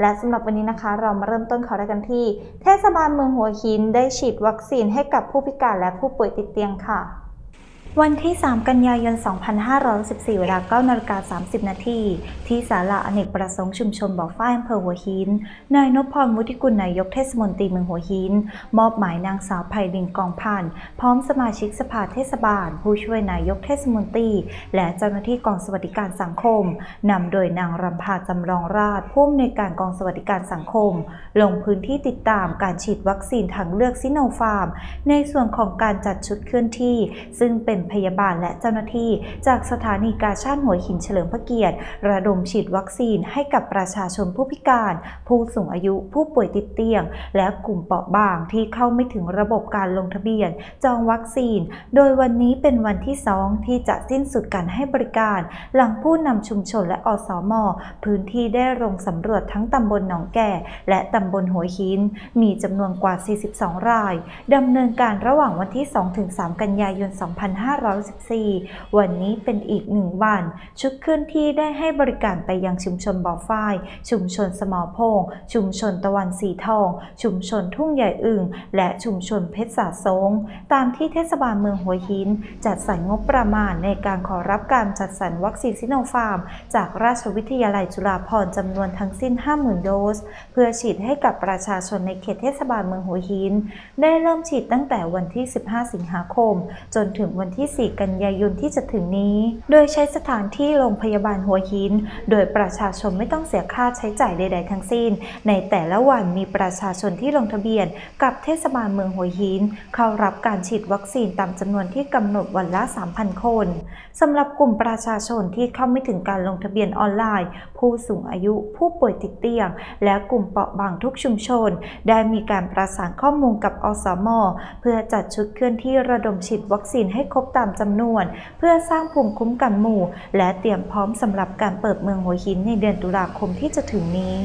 และสำหรับวันนี้นะคะ เรามาเริ่มต้นข่าวแรกกันที่ เทศบาลเมืองหัวหินได้ฉีดวัคซีนให้กับผู้พิการและผู้ป่วยติดเตียงค่ะ วันที่ 3 กันยายน 2514 เวลา9นาฬิกา30 นาทีที่ศาลาอเนกประสงค์ชุมชนบ่อฝ้ายอำเภอหัวหิน นายนพพรมุทิกุลนายกเทศมนตรีเมืองหัวหิน มอบหมายนางสาวไพลินกองพันธ์พร้อมสมาชิกสภาเทศบาล ผู้ช่วยนายกเทศมนตรี และเจ้าหน้าที่กองสวัสดิการสังคมนำโดยนางรำพาจำลองราชผู้อำนวยการกองสวัสดิการสังคม ลงพื้นที่ติดตามการฉีดวัคซีนทางเลือกซิโนฟาร์ม ในส่วนของการจัดชุดเคลื่อนที่ ซึ่งเป็นพยาบาลและเจ้าหน้าที่ จากสถานีกาชาดหัวหินเฉลิมพระเกียรติ ระดมฉีดวัคซีนให้กับประชาชนผู้พิการ ผู้สูงอายุผู้ป่วยติดเตียง และกลุ่มเปราะบางที่เข้าไม่ถึงระบบการลงทะเบียน จองวัคซีน โดยวันนี้เป็นวันที่2ที่จะสิ้นสุดการให้บริการ หลังผู้นำชุมชนและอสมพื้นที่ได้ลงสำรวจทั้งตำบลหนองแก่ และตำบลหัวหิน มีจำนวนกว่า 42 รายดำเนินการระหว่างวันที่ 2-3 กันยายน 255 2514 วันนี้เป็นอีกหนึ่งวัน ชุดเคลื่อนที่ได้ให้บริการไปยังชุมชนบ่อฝ้าย ชุมชนสมอพง ชุมชนตะวันสีทอง ชุมชนทุ่งใหญ่อึ่ง และชุมชนเพชรสาสง ตามที่เทศบาลเมืองหัวหิน จัดสรรงบประมาณในการขอรับการจัดสรรวัคซีนซิโนฟาร์ม จากราชวิทยาลัยจุฬาภรณ์จำนวนทั้งสิ้น 50,000 โดส เพื่อฉีดให้กับประชาชนในเขตเทศบาลเมืองหัวหิน ได้เริ่มฉีดตั้งแต่วันที่ 15 สิงหาคม จนถึงวันที่ 4 กันยายนที่จะถึงนี้ โดยใช้สถานที่โรงพยาบาลหัวหิน โดยประชาชนไม่ต้องเสียค่าใช้จ่ายใด ๆ ทั้งสิ้น ในแต่ละวันมีประชาชนที่ลงทะเบียน กับเทศบาลเมืองหัวหิน เข้ารับการฉีดวัคซีนตามจำนวนที่กำหนดวันละ 3,000 คนสำหรับกลุ่มประชาชนที่เข้าไม่ถึงการลงทะเบียนออนไลน์ ผู้สูงอายุผู้ป่วยติดเตียง และกลุ่มเปราะบางทุกชุมชน ได้มีการประสานข้อมูลกับอสม เพื่อจัดชุดเคลื่อนที่ระดมฉีดวัคซีนให้ครบตามจำนวน เพื่อสร้างภูมิคุ้มกันหมู่ และเตรียมพร้อมสำหรับการเปิดเมืองหัวหินในเดือนตุลาคมที่จะถึงนี้